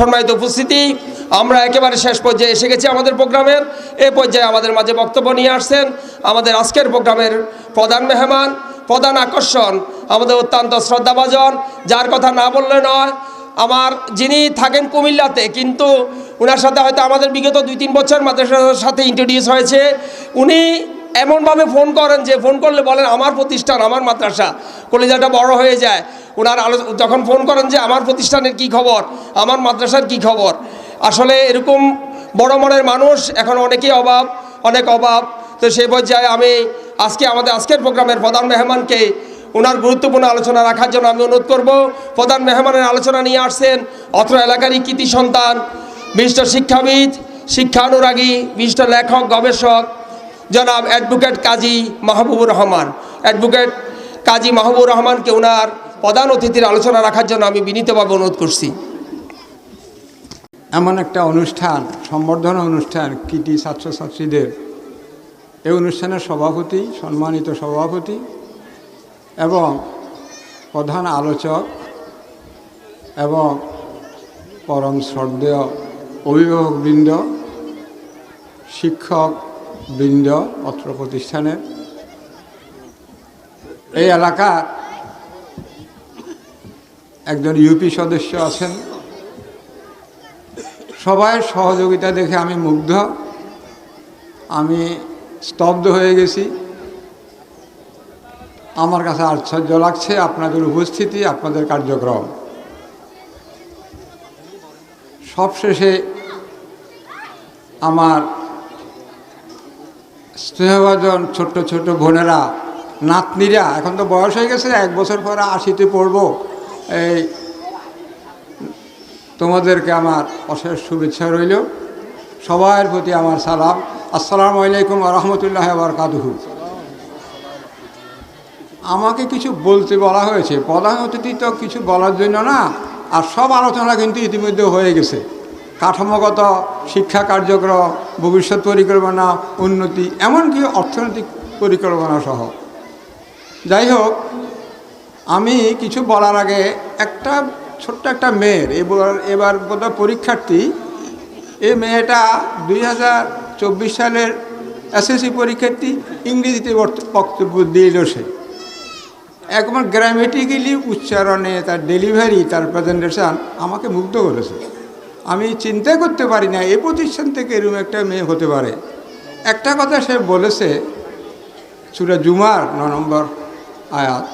সম্মানিত উপস্থিতি, আমরা একেবারে শেষ পর্যায়ে এসে গেছি আমাদের প্রোগ্রামের। এ পর্যায়ে আমাদের মাঝে বক্তব্য নিয়ে আসছেন আমাদের আজকের প্রোগ্রামের প্রধান মেহমান, প্রধান আকর্ষণ, আমাদের অত্যন্ত শ্রদ্ধাভাজন, যার কথা না বললে নয়, আমার যিনি থাকেন কুমিল্লাতে, কিন্তু ওনার সাথে হয়তো আমাদের বিগত দুই তিন বছর মাদ্রাসার সাথে ইন্ট্রোডিউস হয়েছে, উনি এমনভাবে ফোন করেন যে ফোন করলে বলেন আমার প্রতিষ্ঠান, আমার মাদ্রাসা। কলেজাটা বড় হয়ে যায়। ওনার আলো, যখন ফোন করেন যে আমার প্রতিষ্ঠানের কি খবর, আমার মাদ্রাসার কি খবর। আসলে এরকম বড় মনের মানুষ, এখন অনেকেই অভাব অনেক অভাব তো সেই পর্যায়ে আমি আজকে আমাদের আজকের প্রোগ্রামের প্রধান মেহমানকে ওনার গুরুত্বপূর্ণ আলোচনা রাখার জন্য আমি অনুরোধ করব। প্রধান মেহমানের আলোচনা নিয়ে আসছেন অত্র এলাকারই কৃতি সন্তান বিশিষ্ট শিক্ষাবিদ, শিক্ষানুরাগী বিশিষ্ট লেখক, গবেষক জনাব অ্যাডভোকেট কাজী মাহবুবুর রহমান। অ্যাডভোকেট কাজী মাহবুবুর রহমানকে ওনার প্রধান অতিথির আলোচনা রাখার জন্য আমি বিনীতভাবে অনুরোধ করছি। এমন একটা অনুষ্ঠান, সম্বর্ধনা অনুষ্ঠান, কৃতি ছাত্রছাত্রীদের। এই অনুষ্ঠানের সভাপতি, সম্মানিত সভাপতি এবং প্রধান আলোচক এবং পরম শ্রদ্ধেয় অভিভাবকবৃন্দ, শিক্ষক বৃন্দ, অত্র প্রতিষ্ঠানের এই এলাকার একজন ইউপি সদস্য আছেন। সবাই সহযোগিতা দেখে আমি মুগ্ধ। আমি স্তব্ধ হয়ে গেছি। আমার কাছে আশ্চর্য লাগছে আপনাদের উপস্থিতি, আপনাদের কার্যক্রম। সবশেষে আমার স্নেহভাজন ছোট্ট ছোট্ট বোনেরা, নাতনিরা, এখন তো বয়স হয়ে গেছে, এক বছর পরে আশিতে পড়ব। এই তোমাদেরকে আমার অশেষ শুভেচ্ছা রইল। সবার প্রতি আমার সালাম। আসসালামু আলাইকুম রহমতুল্লাহ বরকাতুহু। আমাকে কিছু বলতে বলা হয়েছে। প্রধান অতিথি তো কিছু বলার জন্য না, আর সব আলোচনা কিন্তু ইতিমধ্যে হয়ে গেছে। কাঠামোগত শিক্ষা কার্যক্রম, ভবিষ্যৎ পরিকল্পনা, উন্নতি, এমনকি অর্থনৈতিক পরিকল্পনা সহ। যাই হোক আমি কিছু বলার আগে একটা ছোট্ট একটা মেয়ের, এবার এবার বোধহয় পরীক্ষার্থী, এই মেয়েটা দুই হাজার চব্বিশ সালের এসএসসি পরীক্ষার্থী ইংরেজিতে বক্তব্য দিল সে। একবার গ্রামেটিক্যালি উচ্চারণে তার ডেলিভারি, তার প্রেজেন্টেশন আমাকে মুগ্ধ করেছে। আমি চিন্তা করতে পারি না, এই প্রতিষ্ঠান থেকে এরকম একটা মেয়ে হতে পারে। একটা কথা সে বলেছে, সুরা জুমার ন নম্বর আয়াত,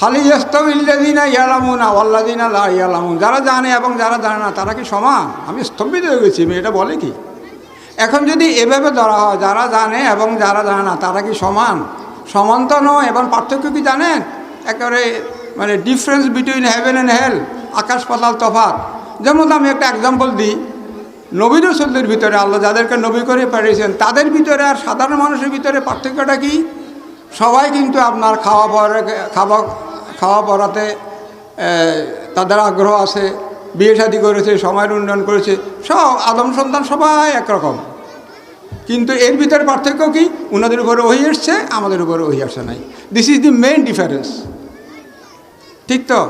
হালি ইস্তাবিল্লাদিনা ইয়ালামুনা ওয়াল্লাদিনা লা ইয়ালামুন যারা জানে এবং যারা জানে না, তারা কি সমান? আমি স্তম্ভিত হয়ে গেছি, মেয়েটা বলে কি? এখন যদি এভাবে ধরা হয়, যারা জানে এবং যারা জানে না, তারা কি সমান? সমান তো নয় এবং পার্থক্য কি জানেন? একেবারে মানে difference between heaven and hell আকাশ পাতাল তফাত যেমন আমি একটা এক্সাম্পল দিই নবী রসুলদের ভিতরে আল্লাহ যাদেরকে নবী করে পাঠিয়েছেন, তাদের ভিতরে আর সাধারণ মানুষের ভিতরে পার্থক্যটা কি? সবাই কিন্তু আপনার খাওয়া পড়া খাওয়া খাওয়া পড়াতে তাদের আগ্রহ আছে, বিয়ে শাদী করেছে, সময়ের উন্নয়ন করেছে, সব আদম সন্তান সবাই একরকম। কিন্তু এর ভিতরে পার্থক্য কি? ওনাদের উপরে ওহি এসছে, আমাদের উপরে ওহি আসে নাই। This is the main difference ঠিক তো?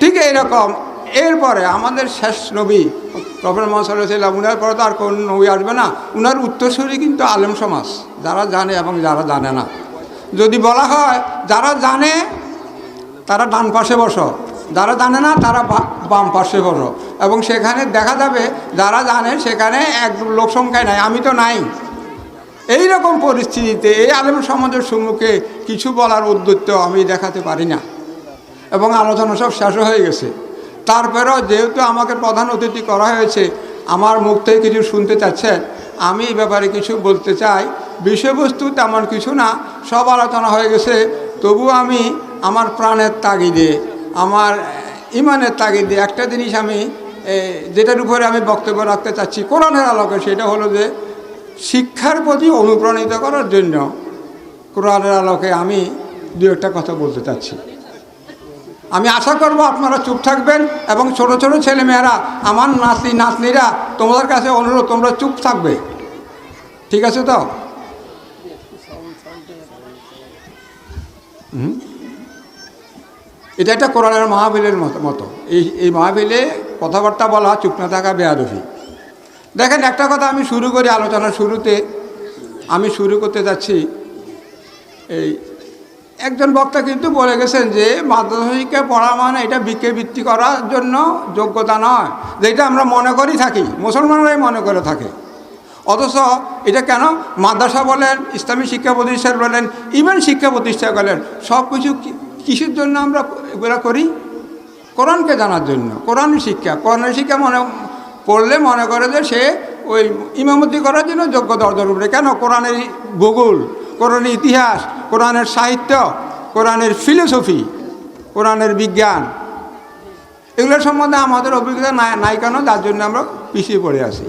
ঠিক এইরকম। এরপরে আমাদের শেষ নবী প্রফেট মোহাম্মদ সাল্লাম উনার পরে তো আর কোন নবী আসবে না। উনার উত্তরসূরি কিন্তু আলেম সমাজ, যারা জানে এবং যারা জানে না। যদি বলা হয়, যারা জানে, তারা ডান পাশে বসো। যারা জানে না, তারা বাম পাশে বসো। এবং সেখানে দেখা যাবে, যারা জানে, সেখানে এক লোক সংখ্যায় নাই, আমি তো নাই। এই রকম পরিস্থিতিতে এই আলেম সমাজের সম্মুখে কিছু বলার উদ্যত্ত আমি দেখাতে পারি না। এবং আলোচনা সব শেষ হয়ে গেছে। তারপরেও যেহেতু আমাকে প্রধান অতিথি করা হয়েছে, আমার মুখ থেকে কিছু শুনতে চাচ্ছেন, আমি এই ব্যাপারে কিছু বলতে চাই। বিষয়বস্তু তেমন কিছু না, সব আলোচনা হয়ে গেছে তবু আমি আমার প্রাণের তাগিদে, আমার ইমানের তাগিদে একটা জিনিস আমি যেটার উপরে আমি বক্তব্য রাখতে চাচ্ছি, কোরআনের আলোকে সেটা হলো যে, শিক্ষার প্রতি অনুপ্রাণিত করার জন্য কোরআনের আলোকে আমি দু একটা কথা বলতে চাচ্ছি। আমি আশা করব আপনারা চুপ থাকবেন এবং ছোট ছোট ছেলেমেয়েরা, আমার নাতি, নাতনিরা তোমাদের কাছে অনুরোধ, তোমরা চুপ থাকবে। ঠিক আছে তো? এটা একটা কোরআনের মাহফিলের মতো এই এই মাহফিলে কথাবার্তা বলা, চুপ না থাকা বেয়াদফি দেখেন, একটা কথা আমি শুরু করি আলোচনার শুরুতে। আমি শুরু করতে যাচ্ছি এই একজন বক্তা কিন্তু বলে গেছেন যে মাদ্রাসা শিক্ষা পড়া মানে এটা বিকে বৃত্তি করার জন্য যোগ্যতা নয়। যেটা আমরা মনে করি থাকি, মুসলমানরাই মনে করে থাকে। অথচ এটা কেন? মাদ্রাসা বলেন, ইসলামী শিক্ষা প্রতিষ্ঠান বলেন ইভেন শিক্ষা প্রতিষ্ঠা বলেন সব কিছু কিসের জন্য আমরা এগুলো করি? কোরআনকে জানার জন্য। কোরআন শিক্ষা, কোরআনের শিক্ষা মনে, পড়লে মনে করে যে সে ওই ইমামতি করার জন্য যোগ্যতা অর্জন করবে। কেন? কোরআনের ভূগোল। কোরআনের ইতিহাস, কোরআনের সাহিত্য, কোরআনের ফিলোসফি কোরআনের বিজ্ঞান। এগুলোর সম্বন্ধে আমাদের অভিজ্ঞতা নাই কেন? যার জন্য আমরা পিছিয়ে পড়ে আছি।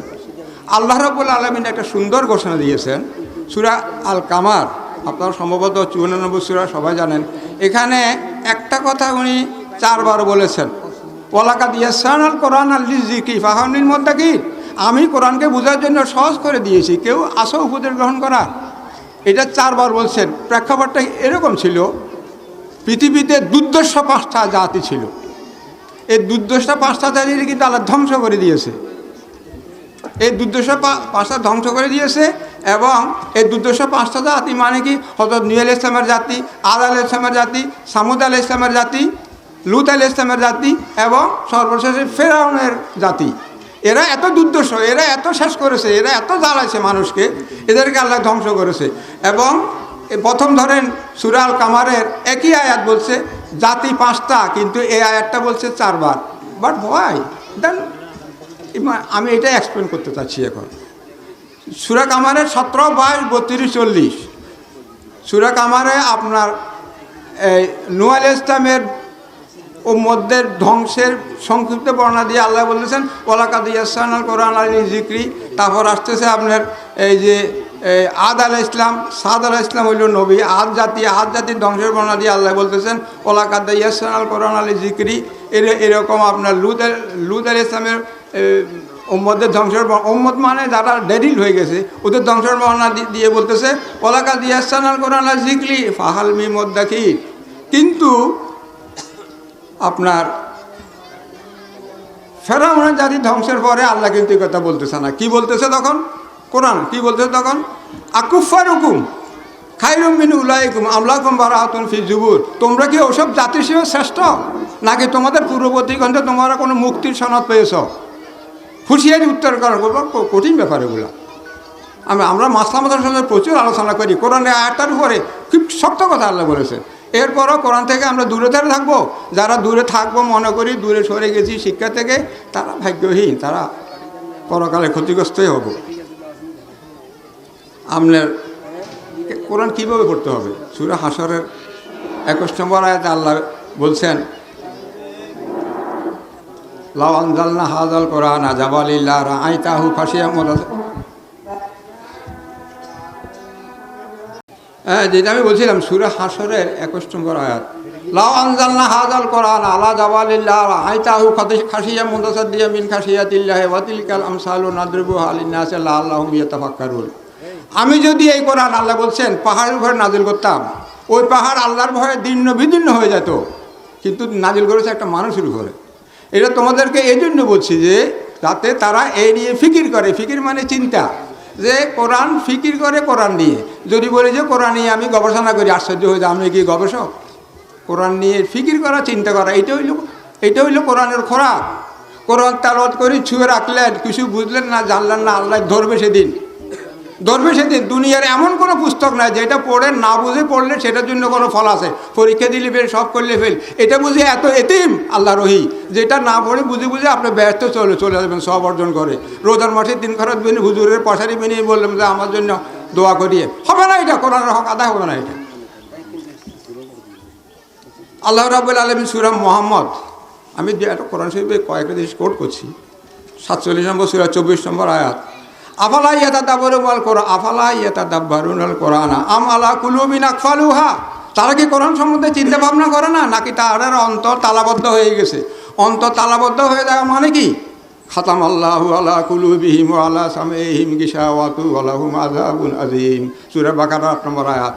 আল্লাহ রবুল আলমিন একটা সুন্দর ঘোষণা দিয়েছেন, সুরা আল কামার আপনারা সম্ভবত চুয়ান্নব্বই সুরা সবাই জানেন। এখানে একটা কথা উনি চারবার বলেছেন। ওলাকা দিয়েছেন আল কোরআন আল জিকি ফাহানির মধ্যে কি আমি কোরআনকে বোঝার জন্য সহজ করে দিয়েছি। কেউ আসো উপদেশ গ্রহণ করা এটা চারবার বলছেন, প্রেক্ষাপটটা এরকম ছিল, পৃথিবীতে দুর্দর্শ পাঁচটা জাতি ছিল। এই দুর্দশা পাঁচটা জাতির কিন্তু আল্লাহ ধ্বংস করে দিয়েছে। এই দুর্দশা পাঁচটা ধ্বংস করে দিয়েছে এবং এই দুর্দশা পাঁচটা জাতি মানে কি? হজরত নুয়েল ইসলামের জাতি আদ আল ইসলামের জাতি, সামুদ আল ইসলামের জাতি, লুত আল ইসলামের জাতি এবং সর্বশেষে ফেরাউনের জাতি। এরা এত দুর্দশ, এরা এত শেষ করেছে, এরা এত জ্বালাইছে মানুষকে, এদেরকে আল্লাহ ধ্বংস করেছে। এবং প্রথম ধরেন সুরাল কামারের একই আয়াত বলছে, জাতি পাঁচটা, কিন্তু এই আয়াতটা বলছে চারবার। বাট ভয় দেন আমি এটা এক্সপ্লেন করতে চাচ্ছি এখন। সুরা কামারের সতেরো বাইশ বত্রিশ চল্লিশ। সুরা কামারে আপনার নুয়াল ইসলামের ও মধ্যে ধ্বংসের সংক্ষিপ্ত বর্ণনা দিয়ে আল্লাহ বলেছেন ওলাকা দিয়াসানাল কোরআন আলী জিক্রি তারপর আসতেছে আপনার এই যে আদ আল ইসলাম, সাদ আল ইসলাম হইল নবী, আদ জাতি, আদ জাতির ধ্বংসের বর্ণনা দিয়ে আল্লাহ বলতেছেন ওলাকা দিয়াসানাল কোরআন আলী জিক্রি এর, এরকম আপনার লুদ লুদ আল ইসলামের ওম্মদের ধ্বংসের ওম্মদ মানে যারা ডেডিল হয়ে গেছে, ওদের ধ্বংসের বর্ণনা দিয়ে বলতেছে ওলাকা দিয়াসানাল কোরআন আল জিক্রি ফাহাল মি মদ্দাকি কিন্তু আপনার ফেরাউনের জাতি ধ্বংসের পরে আল্লাহ কিন্তু এই কথা বলতেছে না। কি বলতেছে তখন? কোরআন। কি বলতেছে তখন? আকুফার হুকুম খাইরুম বিন উলাইকুম আমলাকুম বারাহাতুন ফি জুবুর। তোমরা কি ওসব জাতির হিসেবে শ্রেষ্ঠ? নাকি তোমাদের পূর্ববর্তী গ্রন্থে তোমরা কোনো মুক্তির সনদ পেয়েছ? হুঁশিয়ারি উত্তর করার কঠিন ব্যাপার এগুলো। আমি আমরা মাসলাম সঙ্গে প্রচুর আলোচনা করি। কোরআনে আয়টার উপরে খুব শক্ত কথা আল্লাহ বলেছে। এরপরও কোরআন থেকে আমরা দূরে ধরে থাকব। যারা দূরে থাকব, মনে করি দূরে সরে গেছি শিক্ষা থেকে, তারা ভাগ্যহীন, তারা পরকালে ক্ষতিগ্রস্তই হব। আপনার কোরআন কীভাবে পড়তে হবে? সুরা হাসরের একুশ নম্বর আয়াতে আল্লাহ বলছেন, লাউ আনজালনা হাজাল কোরআন আজাবালিল্লাহ আইতাহু ফাঁসিয়া হ্যাঁ যেটা আমি বলছিলাম, সুরা হাসরের একুশ নম্বর আয়াত। লাউ আনজালনা হাজাল কোরআন আলা জাবালিল্লাহ আইতাহু খাসিয়া মুদাসাদ দিয়া মিন খাসিয়া তিল্লাহ ওয়াতিলকাল আমসালু নাদরিবু হালিন্নাস আল্লাহুম ইয়াতাফাক্কারুন। আমি যদি এই কোরআন আল্লাহ বলছেন, পাহাড়ের উপরে নাজিল করতাম, ওই পাহাড় আল্লাহর ভয়ে দীর্ণ বিদীর্ণ হয়ে যেত, কিন্তু নাজিল করেছে একটা মানুষের উপরে। এটা তোমাদেরকে এই জন্য বলছি যে যাতে তারা এই নিয়ে ফিকির করে। ফিকির মানে চিন্তা। যে কোরআন ফিকির করে কোরআন নিয়ে। যদি বলি যে কোরআন নিয়ে আমি গবেষণা করি, আশ্চর্য হয়ে যে আমি কি গবেষক? কোরআন নিয়ে ফিকির করা, চিন্তা করা এটা হইল এটা হইল কোরআনের খোরাক। কোরআন তালত করে, ছুঁয়ে রাখলেন, কিছু বুঝলেন না, জানলেন না, আল্লাহ ধরবে সেদিন। ধরবে সেদিন। দুনিয়ার এমন কোনো পুস্তক নাই যেটা পড়ে, না বুঝে পড়লে সেটার জন্য কোনো ফল আছে পরীক্ষা দিলে ফেল, সব করলে ফেল। এটা বুঝে এত এতিম আল্লাহ রহি, যেটা না পড়ে বুঝে বুঝে আপনি ব্যস্ত চলে চলে যাবেন, সব অর্জন করে। রোজার মাসে দিন খরচ বেনি হুজুরের পশারি বেনিয়ে বললাম যে, আমার জন্য দোয়া করিয়ে। হবে না এটা, কোরআনের হক আদায় হবে না এটা। আল্লাহ রাবুল আলমী সুরাম মোহাম্মদ, আমি কোরআন শরীফে কয়েকটা জিনিস কোট করছি। সাতচল্লিশ নম্বর সুরা, চব্বিশ নম্বর আয়াত। আফালা ইয়েতা দাবরুমাল কোরআ আফালা ইয়েতা দাব্বারুনাল কোরআনা আম আলা কুলুবিন আকফালুহা। তারা কি কোরআন সম্বন্ধে চিন্তা ভাবনা করে না? নাকি তাদের অন্তর তালাবদ্ধ হয়ে গেছে? অন্তর তালাবদ্ধ হয়ে যাওয়া মানে কি? খাতাম আল্লাহ আলা কুলুবিহিম ও আলা সামেহিম গিসাওয়াতু আলাহুম আজাবুন আজিম সুরা বাকার আট নম্বর আয়াত।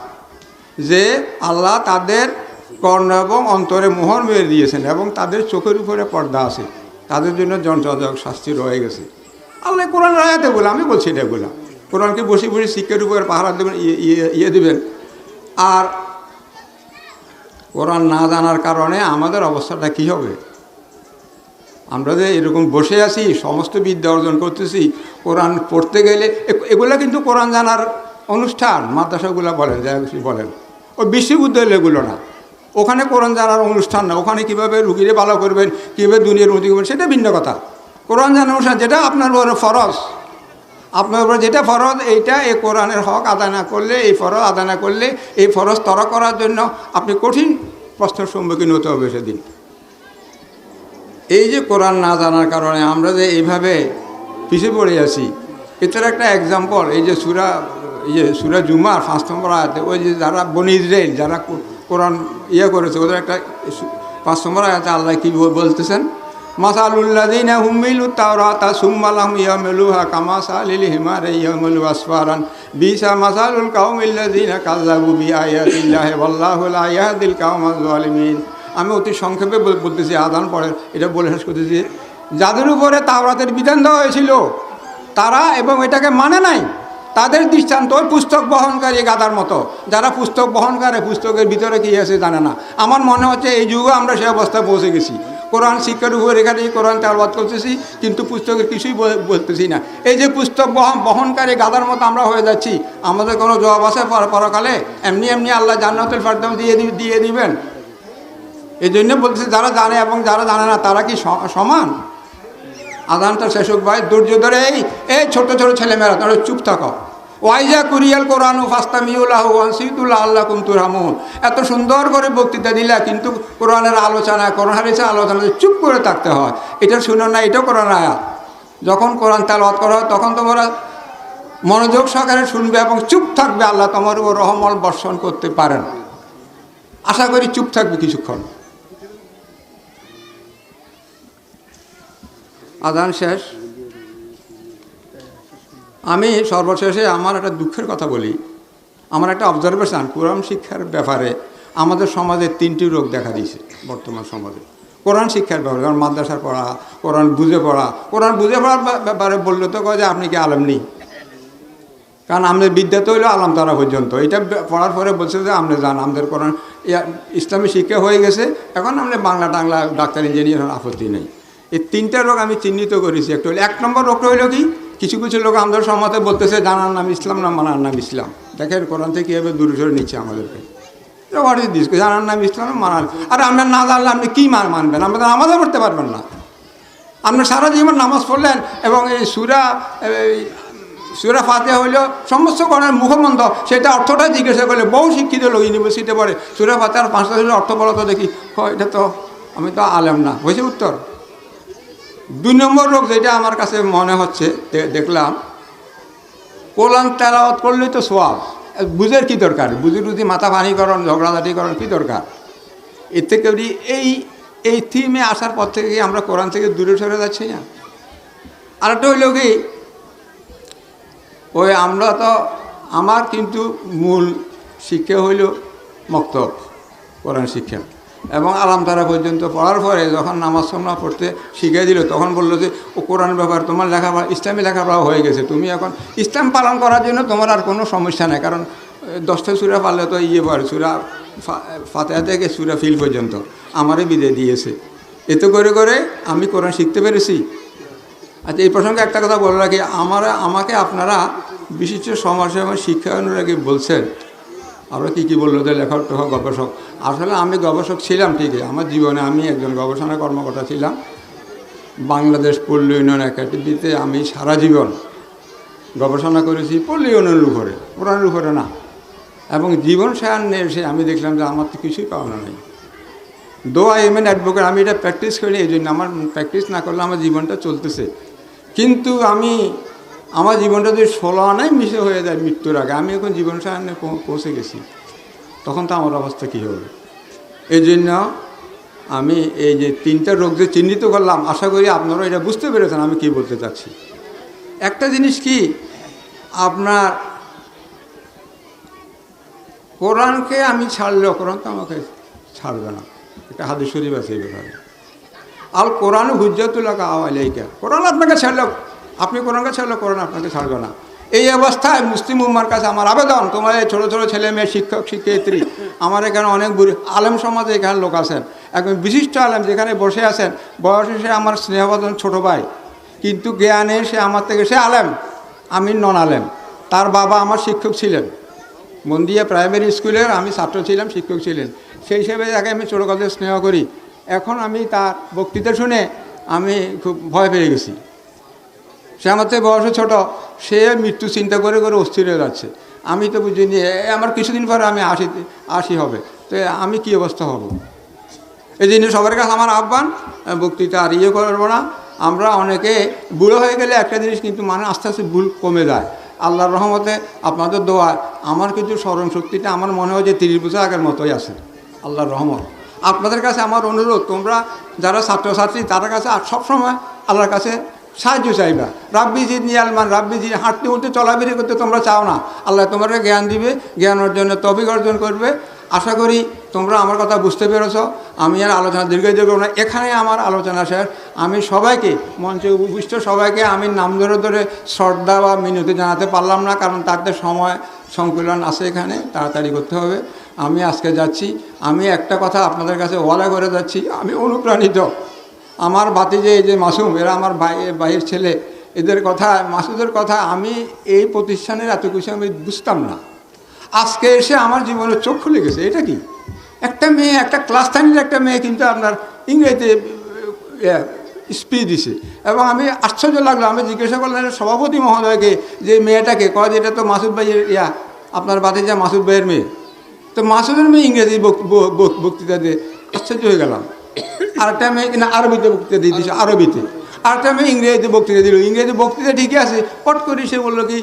যে আল্লাহ তাদের কর্ণ এবং অন্তরে মোহর মেরে দিয়েছেন এবং তাদের চোখের উপরে পর্দা আছে। তাদের জন্য যন্ত্রদায়ক শাস্তি রয়ে গেছে। আল্লাহ কোরআন রায়াতে বলে আমি বলছি এটা বললাম কোরআনকে বসে বসে শিক্ষার উপরে পাহারা দেবেন ইয়ে ইয়ে- ইয়ে দেবেন। আর কোরআন না জানার কারণে আমাদের অবস্থাটা কী হবে? আমরা যে এরকম বসে আছি, সমস্ত বিদ্যা অর্জন করতেছি, কোরআন পড়তে গেলে এগুলো কিন্তু কোরআন জানার অনুষ্ঠান, মাদ্রাসাগুলো বলেন যা বলেন। ও বিশ্ববিদ্যালয় এগুলো না। ওখানে কোরআন জানার অনুষ্ঠান না। ওখানে কীভাবে রুগীরে ভালো করবেন, কীভাবে দুনিয়ার উন্নতি করবেন, সেটা ভিন্ন কথা। কোরআন জানার অনুষ্ঠান যেটা আপনার উপরে ফরজ, আপনার উপরে যেটা ফরজ, এইটা এই কোরআনের হক আদায় না করলে, এই ফরজ আদায় না করলে, এই ফরজ তরা করার জন্য আপনি কঠিন প্রশ্নের সম্মুখীন হতে হবে সেদিন। এই যে কোরআন না জানার কারণে আমরা যে এইভাবে পিছিয়ে পড়ে আছি, এটার একটা এক্সাম্পল এই যে সুরা, এই যে সুরা জুমার পাঁচ নম্বর আয়াতে, ওই যে যারা বনি ইসরায়েল যারা কোরআন ইয়ে করেছে, ওদের একটা পাঁচ নম্বর আয়াতে আল্লাহ কী বলতেছেন? লা আমি অতি সংক্ষেপে বলতেছি, আদান পড়ে এটা বলে শেষ করতেছি। যাদের উপরে তাওরাতের বিধান দেওয়া হয়েছিল, তারা এবং এটাকে মানে নাই, তাদের দৃষ্টান্ত ওই পুস্তক বহনকারী গাদার মতো। যারা পুস্তক বহন করে পুস্তকের ভিতরে কী আছে জানে না। আমার মনে হচ্ছে এই যুগে আমরা সে অবস্থায় পৌঁছে গেছি। কোরআন শিক্ষার উপর এখানে কোরআন তেলবাদ করতেছি, কিন্তু পুস্তকের কিছুই বল- বলতেছি না। এই যে পুস্তক বহন বহনকারী গাদার মতো আমরা হয়ে যাচ্ছি, আমাদের কোনো জবাব আছে পর- পরকালে? এমনি এমনি আল্লাহ জান্নাতুল ফারদাম দিয়ে দিয়ে দিবেন। এই জন্য বলতেছি, যারা জানে এবং যারা জানে না, তারা কি সমান? আদানটা শেষ হোক ভাই, ধৈর্য ধরে এই এই ছোটো ছোটো ছেলেমেয়েরা তারা চুপ থাকো। ওয়াইজা কুরিয়াল কোরআন ফাস্তামিউল্লাহ ওয়ানসিদুল্লাহ আল্লাহ কুমতুর রামুন এত সুন্দর করে বক্তৃতা দিলা, কিন্তু কোরআনের আলোচনা, কোরআন হারিসে আলোচনা চুপ করে থাকতে হয়। এটা শুনো না, এটাও কোরআন আয়াত। যখন কোরআন তালাওয়াত করা হয়, তখন তোমরা মনোযোগ সহকারে শুনবে এবং চুপ থাকবে। আল্লাহ তোমার উপর রহমল বর্ষণ করতে পারেন। আশা করি চুপ থাকবে কিছুক্ষণ। আদান শেষ। আমি সর্বশেষে আমার একটা দুঃখের কথা বলি। আমার একটা অবজারভেশন কোরআন শিক্ষার ব্যাপারে আমাদের সমাজে তিনটি রোগ দেখা দিয়েছে বর্তমান সমাজে। কোরআন শিক্ষার ব্যাপারে, যেমন মাদ্রাসার পড়া, কোরআন বুঝে পড়া। কোরআন বুঝে পড়ার ব্যাপারে বললে তো কয় যে আপনি কি আলম নেই? কারণ আমাদের বিদ্যা তো হইল আলাম তারা পর্যন্ত। এটা পড়ার পরে বলছে যে আপনি যান, আমাদের কোরআন ইসলামী শিক্ষা হয়ে গেছে, এখন আমরা বাংলা টাংলা ডাক্তার, ইঞ্জিনিয়ার আপত্তি নেই। এই তিনটা রোগ আমি চিহ্নিত করেছি। একটু এক নম্বর রোগটা হইল কি? কিছু কিছু লোক আমাদের সমাজে বলতেছে জানার নাম ইসলাম না মানার নাম ইসলাম। দেখেন কোরআন থেকে কীভাবে দূরে সরে নিচ্ছে আমাদেরকে। হোয়াট জানার নাম ইসলাম মানার আর আপনার না জানলে আপনি কী মান মানবেন? আমাদের আমাদের করতে পারবেন না। আপনি সারা জীবন নামাজ পড়লেন এবং এই সুরা সুরা ফাতে হইলেও সমস্ত কোরআনের মুখমন্দ, সেটা অর্থটা জিজ্ঞাসা করলে বহু শিক্ষিত লোক ইউনিভার্সিটিতে পড়ে। সুরা ফাতে আর পাঁচটা অর্থ বলো তো দেখি এটা তো আমি তো আলেম না। হয়েছে উত্তর? দুই নম্বর রোগ যেটা আমার কাছে মনে হচ্ছে দেখলাম কোরআন তেলাওয়াত করলেই তো সোয়াব। বুঝের কি দরকার? বুঝে টুঝি মাথা পানিকরণ ঝগড়াঝাটিকরণ কি দরকার? এর থেকে এই এই থিমে আসার পর থেকে আমরা কোরআন থেকে দূরে সরে যাচ্ছি না? আরেকটা হইল কি, ওই আমরা তো, আমার কিন্তু মূল শিক্ষা হইল মক্তব, কোরআন শিক্ষা। এবং আলামতারা পর্যন্ত পড়ার পরে যখন নামাজ সামনা পড়তে শিখিয়ে দিল, তখন বলল যে, ও কোরআন ব্যাপার তোমার লেখাপড়া, ইসলামী লেখাপড়া হয়ে গেছে। তুমি এখন ইসলাম পালন করার জন্য তোমার আর কোনো সমস্যা নেই। কারণ দশটা সুরা পারলে তো ইয়ে পারে সুরা ফাতেহা থেকে সুরা ফিল পর্যন্ত। আমারই বিদে দিয়েছে। এতে করে করে আমি কোরআন শিখতে পেরেছি। আচ্ছা এই প্রসঙ্গে একটা কথা বলে রাখি। আমার, আমাকে আপনারা বিশিষ্ট সমাজসেবা শিক্ষা অনুরাগী বলছেন আমরা কী কী বলল? যে লেখক টেখক গবেষক। আসলে আমি গবেষক ছিলাম ঠিকই। আমার জীবনে আমি একজন গবেষণা কর্মকর্তা ছিলাম। বাংলাদেশ পল্লী উন্নয়ন একাডেমিতে আমি সারা জীবন গবেষণা করেছি পল্লী উন্নয়নের উপরে। কোরআনের উপরে না। এবং জীবন সায়ান্নে এসে আমি দেখলাম যে আমার তো কিছুই পাওনা নেই। Though I am N advocate আমি এটা প্র্যাকটিস করি এই জন্য আমার প্র্যাকটিস না করলে আমার জীবনটা চলতেছে। কিন্তু আমি আমার জীবনটা যদি ষোলো আনায় মিশে হয়ে যায় মৃত্যুর আগে, আমি এখন জীবন পৌ- পৌঁছে গেছি, তখন তো আমার অবস্থা কী হবে? এই জন্য আমি এই যে তিনটা রোগ যে চিহ্নিত করলাম, আশা করি আপনারা এটা বুঝতে পেরেছেন আমি কি বলতে চাচ্ছি। একটা জিনিস কি, আপনার কোরআনকে আমি ছাড়লেও কোরআন তো আমাকে ছাড়বে না। একটা হাদিস শরীফ আছে এই ব্যাপারে। আল কোরআন হুজ্জাতুল্লাহ আলাইকা কোরআন আপনাকে ছাড়লো আপনি কোরআনকে ছাড়লে কোরআন আপনাকে ছাড়বে না। এই অবস্থায় মুসলিম উম্মার কাছে আমার আবেদন, তোমার এই ছোটো ছোটো ছেলে মেয়ে শিক্ষক, শিক্ষয়িত্রী, আমার এখানে অনেক বুড়ি, আলেম সমাজে এখানে লোক আছেন। একজন বিশিষ্ট আলেম যেখানে বসে আছেন, বয়সে সে আমার স্নেহবদন ছোটো ভাই, কিন্তু জ্ঞানে সে আমার থেকে, সে আলেম, আমি নন আলেম। তার বাবা আমার শিক্ষক ছিলেন। মন্দিয়া প্রাইমারি স্কুলের আমি ছাত্র ছিলাম, শিক্ষক ছিলেন। সেই হিসেবে তাকে আমি ছোটোকালে স্নেহ করি। এখন আমি তার বক্তৃতা শুনে আমি খুব ভয় পেয়ে গেছি। সে আমার থেকে বয়সে ছোট, সে মৃত্যু চিন্তা করে করে অস্থির হয়ে যাচ্ছে। আমি তো বুঝিনি আমার কিছুদিন পরে আমি আশি আশি হবে। তো আমি কি অবস্থা হব? এই জন্য সবার কাছে আমার আহ্বান বক্তৃতা আর ইয়ে করব না। আমরা অনেকে বুড়ো হয়ে গেলে একটা জিনিস কিন্তু মানে আস্তে আস্তে ভুল কমে যায়। আল্লাহর রহমতে আপনাদের দোয়া আমার কিন্তু স্মরণ শক্তিটা আমার মনে হয় যে তিরিশ বছর আগের মতোই আছে। আল্লাহর রহমত। আপনাদের কাছে আমার অনুরোধ, তোমরা যারা ছাত্রছাত্রী, তাদের কাছে সবসময় আল্লাহর কাছে সাহায্য চাইবা। রাব্বিজি নিয়ালমান, রাব্বিজি হাঁটতে উঠতে চলাফেরি করতে তোমরা চাও না। আল্লাহ তোমাকে জ্ঞান দিবে জ্ঞান অর্জনে তবিক অর্জন করবে। আশা করি তোমরা আমার কথা বুঝতে পেরেছ। আমি আর আলোচনা দীর্ঘায়িত করব না। এখানে আমার আলোচনা শেষ। আমি সবাইকে, মঞ্চে উপবিষ্ট সবাইকে আমি নাম ধরে ধরে শ্রদ্ধা বা মিনতি জানাতে পারলাম না, কারণ তাদের সময় সংকুলন আছে এখানে, তাড়াতাড়ি করতে হবে। আমি আজকে যাচ্ছি। আমি একটা কথা আপনাদের কাছে ওয়ালা করে যাচ্ছি। আমি অনুপ্রাণিত। আমার বাতিজে এই যে মাসুম, এরা আমার ভাই ভাইয়ের ছেলে, এদের কথা, মাসুদের কথা আমি এই প্রতিষ্ঠানের এত কিছু আমি বুঝতাম না। আজকে এসে আমার জীবনে চোখ খুলে গেছে, এটা কি? একটা মেয়ে, একটা ক্লাস টেনের একটা মেয়ে কিন্তু আপনার ইংরেজিতে স্পিচ দিছে। এবং আমি আশ্চর্য লাগল, আমি জিজ্ঞাসা করলাম সভাপতি মহোদয়কে যে মেয়েটাকে? কয় যে, এটা তো মাসুদ ভাইয়ের, ইয়া, আপনার বাতি যা মাসুদ ভাইয়ের মেয়ে। তো মাসুদের মেয়ে ইংরেজি বক্তৃতা দিয়ে আশ্চর্য হয়ে গেলাম। আরেকটা মেয়ে কিনা আরবিতে বক্তৃতা দিয়ে দিয়েছে আরবিতে। আরেকটা মেয়ে ইংরেজিতে বক্তৃতা দিল। ইংরেজি বক্তৃতা ঠিকই আছে। পট করে সে বলল কি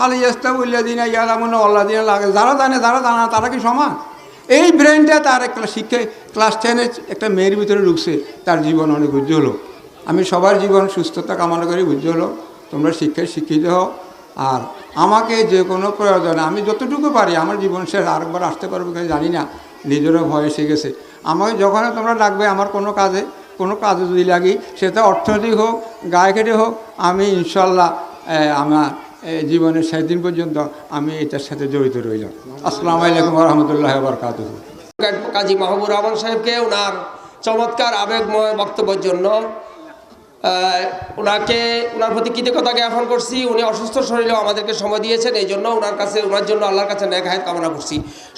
হালি ইস্তা উল্লা দিন ইয়ালামুন আল্লাহ দিন লাগে। যারা জানে, যারা জানা তারা কি সমান? এই ব্রেনটা তার একটা শিক্ষায় ক্লাস টেনে একটা মেয়ের ভিতরে ঢুকছে, তার জীবন অনেক উজ্জ্বল আমি সবার জীবন সুস্থতা কামনা করি, উজ্জ্বল তোমরা শিক্ষায় শিক্ষিত হও। আর আমাকে যে কোনো প্রয়োজনে, আমি যতটুকু পারি, আমার জীবন শেষ, আরেকবার আসতে পারব কিনা জানি না। নিজেরও ভয় এসে গেছে। আমাকে যখন তোমরা ডাকবে আমার কোনো কাজে কোনো কাজে যদি লাগি সেটা অর্থনৈতিক হোক গায়কেটে হোক, আমি ইনশাল্লাহ আমার জীবনের শেষ দিন পর্যন্ত আমি এটার সাথে জড়িত রইলাম। আসসালামু আলাইকুম রহমতুল্লাহ বরকাত কাজী মাহবুব রহমান সাহেবকে ওনার চমৎকার আবেগময় বক্তব্যের জন্য ওনাকে, ওনার প্রতি কৃতজ্ঞতা জ্ঞাপন করছি। উনি অসুস্থ শরীরেও আমাদেরকে সময় দিয়েছেন, এই জন্য ওনার কাছে, ওনার জন্য আল্লাহর কাছে ন্যাক হায়াত কামনা করছি।